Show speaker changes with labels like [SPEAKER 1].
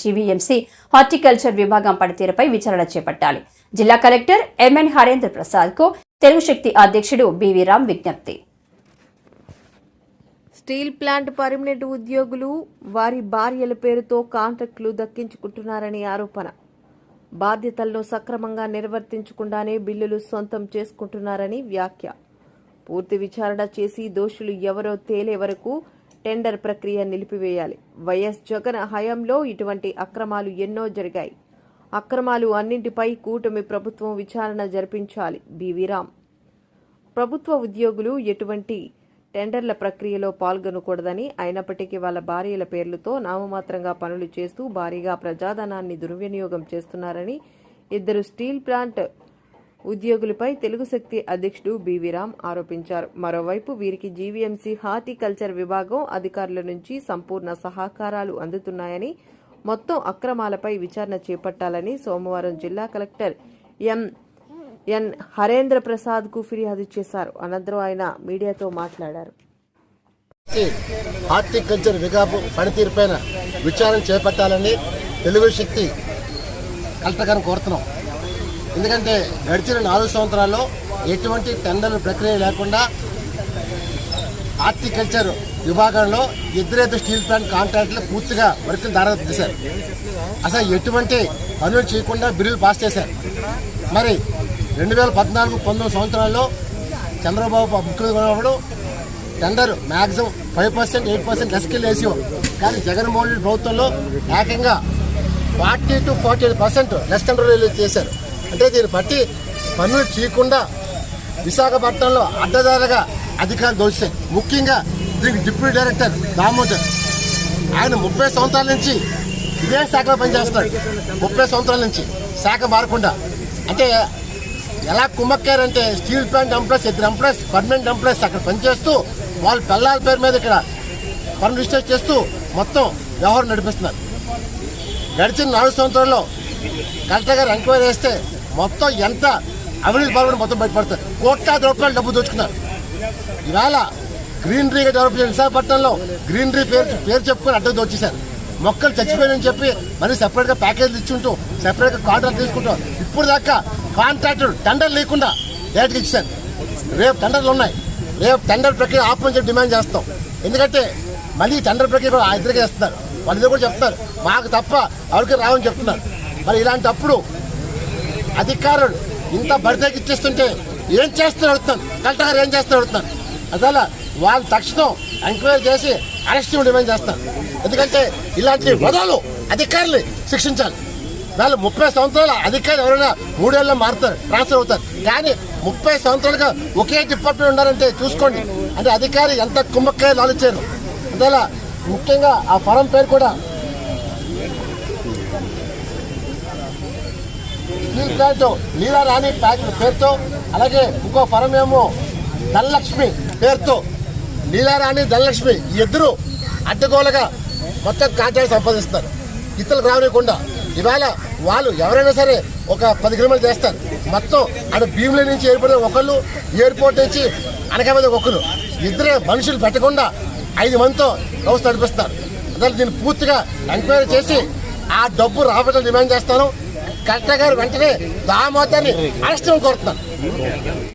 [SPEAKER 1] GVMC horticulture విభాగం పనితీరుపై విచారణ చేపట్టాలి. జిల్లా కలెక్టర్ ఎంఎన్ హరేంద్ర ప్రసాద్కు తెలుగు శక్తి అధ్యక్షుడు బివి రామ్ విజ్ఞప్తి.
[SPEAKER 2] స్టీల్ ప్లాంట్ పర్మనెంట్ ఉద్యోగులు వారి భార్యల పేరుతో కాంట్రాక్టులు దక్కించుకుంటున్నారని ఆరోపణ. బాధ్యతలను సక్రమంగా నిర్వర్తించకుండానే బిల్లులు సొంతం చేసుకుంటున్నారని వ్యాఖ్య. పూర్తి విచారణ చేసి దోషులు ఎవరో తేలే వరకు టెండర్ ప్రక్రియ నిలిపివేయాలి. వైఎస్ జగన్ హయాంలో ఇటువంటి అక్రమాలు ఎన్నో జరిగాయి. అక్రమాలు అన్నింటిపై కూటమి ప్రభుత్వం విచారణ జరిపించాలి. బివి రామ్. ప్రభుత్వ ఉద్యోగులు ఎటువంటి టెండర్ల ప్రక్రియలో పాల్గొనకూడదని అయినప్పటికీ వాళ్ళ భార్యల పేర్లతో నామమాత్రంగా పనులు చేస్తూ భారీగా ప్రజాధనాన్ని దుర్వినియోగం చేస్తున్నారని ఇద్దరు స్టీల్ ప్లాంట్ ఉద్యోగులపై తెలుగు శక్తి అధ్యక్షుడు బీవీరామ్ రామ్ ఆరోపించారు. మరోవైపు వీరికి జీవీఎంసీ హార్టికల్చర్ విభాగం అధికారుల నుంచి సంపూర్ణ సహకారాలు అందుతున్నాయని మొత్తం అక్రమాలపై విచారణ చేపట్టాలని సోమవారం జిల్లా కలెక్టర్ ఎం. ఎన్. హరేంద్ర ప్రసాద్కు ఫిర్యాదు చేశారు. అనంతరం ఆయన మీడియాతో మాట్లాడారు.
[SPEAKER 3] హార్టికల్చర్ విభాగం పనితీరుపైన విచారణ చేపట్టాలని తెలుగు శక్తి కలెక్టర్ గారిని కోరుతున్నాం. ఎందుకంటే గడిచిన నాలుగు సంవత్సరాల్లో ఎటువంటి టెండర్ ప్రక్రియ లేకుండా హార్టికల్చర్ విభాగంలో ఇద్దరైతే స్టీల్ ప్లాంట్ కాంట్రాక్టులు పూర్తిగా వర్కులు దారాదత్తం చేశారు అసలు ఎటువంటి పనులు చేయకుండా బిల్లులు పాస్ చేశారు. మరి రెండు వేల పద్నాలుగు పంతొమ్మిది సంవత్సరాల్లో చంద్రబాబు ముఖ్యమంత్రి ఉన్నప్పుడు tender maximum five percent eight percent లెస్కిల్ ratio కానీ జగన్మోహన్ రెడ్డి ప్రభుత్వంలో ఏకంగా forty two forty eight percent less tender చేశారు. అంటే దీన్ని బట్టి పనులు చేయకుండా విశాఖపట్నంలో అడ్డదారుగా అధికారులు దోచారు ముఖ్యంగా దీనికి డిప్యూటీ డైరెక్టర్ దామోదర్. ఆయన ముప్పై సంవత్సరాల నుంచి ఇదే శాఖలో పనిచేస్తాడు ముప్పై సంవత్సరాల నుంచి శాఖ మారకుండా. అంటే ఎలా కుమ్మక్కారంటే స్టీల్ ప్లాంట్ ఎంప్లాయీస్ ఇద్దరు ఎంప్లాయీస్ పర్మనెంట్ ఎంప్లాయీస్ అక్కడ పనిచేస్తూ వాళ్ళ పిల్లల పేరు మీద ఇక్కడ పనులు రిజిస్టర్ చేస్తూ మొత్తం వ్యవహారం నడిపిస్తున్నారు. గడిచిన నాలుగు సంవత్సరాల్లో కలెక్టర్ గారు ఎంక్వైరీ చేస్తే మొత్తం ఎంత అవినీతి పాల్గొని మొత్తం బయటపడతారు. కోట్లాది రూపాయలు డబ్బు దోచుకున్నారు. ఇవాళ గ్రీనరీగా డెవలప్ చేసిన విశాఖపట్నంలో గ్రీనరీ పేరు పేరు చెప్పుకొని అడ్డం దోచేశారు. మొక్కలు చచ్చిపోయాయని చెప్పి మళ్ళీ సెపరేట్గా ప్యాకేజ్ ఇచ్చుంటూ సెపరేట్గా కాంట్రాక్ట్ తీసుకుంటూ ఇప్పుడు దాకా కాంట్రాక్టర్ టెండర్ లేకుండా డైరెక్ట్గా ఇచ్చారు రేపు టెండర్లు ఉన్నాయి. రేపు టెండర్ ప్రక్రియ ఆపమని చెప్పి డిమాండ్ చేస్తాం. ఎందుకంటే మళ్ళీ టెండర్ ప్రక్రియ కూడా ఇద్దరికే చేస్తున్నారు. వాళ్ళు కూడా చెప్తున్నారు. మాకు తప్ప ఎవరికి రావని చెప్తున్నారు. మరి ఇలాంటప్పుడు అధికారులు ఇంత బడితేకి ఇచ్చేస్తుంటే ఏం చేస్తారు అడుగుతాను కలెక్టర్ గారు ఏం చేస్తారు అడుగుతాను అదల వాళ్ళు తక్షణం ఎంక్వైరీ చేసి అరెస్ట్ డిమాండ్ చేస్తారు. ఎందుకంటే ఇలాంటి వదలు అధికారులు శిక్షించాలి. వాళ్ళు ముప్పై సంవత్సరాల అధికారులు ఎవరైనా మూడేళ్ళలో మారుతారు ట్రాన్స్ఫర్ అవుతారు. కానీ ముప్పై సంవత్సరాలుగా ఒకే డిపార్ట్మెంట్ ఉన్నారంటే చూసుకోండి. అంటే అధికారి ఎంత కుమ్మక్కాయలు ఆలోచారు అందువల్ల ముఖ్యంగా ఆ ఫరం పేరు కూడా స్టీల్ ప్లాంట్ లీలా రాణి పేరుతో అలాగే ఇంకో ఫరం ఏమో ధనలక్ష్మి పేరుతో. లీలా రాణి ధనలక్ష్మి ఇద్దరు అడ్డగోలుగా మొత్తం కాంట్రాక్ట్ సంపాదిస్తారు ఇతరులకు రానివ్వకుండా. ఇవాళ వాళ్ళు ఎవరైనా సరే ఒక పది కిలోమీటర్లు చేస్తారు. మొత్తం అక్కడ భీముల నుంచి ఎయిర్పోర్ట్ ఒకళ్ళు ఎయిర్పోర్ట్ నుంచి అనకాపల్లి ఒకరు ఇద్దరే మనుషులు పెట్టకుండా ఐదు మందితో వ్యవస్థ నడిపిస్తారు అసలు దీన్ని పూర్తిగా ఎంక్వైరీ చేసి ఆ డబ్బు రాబట్టాలని డిమాండ్ చేస్తాను. కలెక్టర్ గారు వెంటనే దామోదర్ని అరెస్ట్ కోరుతున్నాను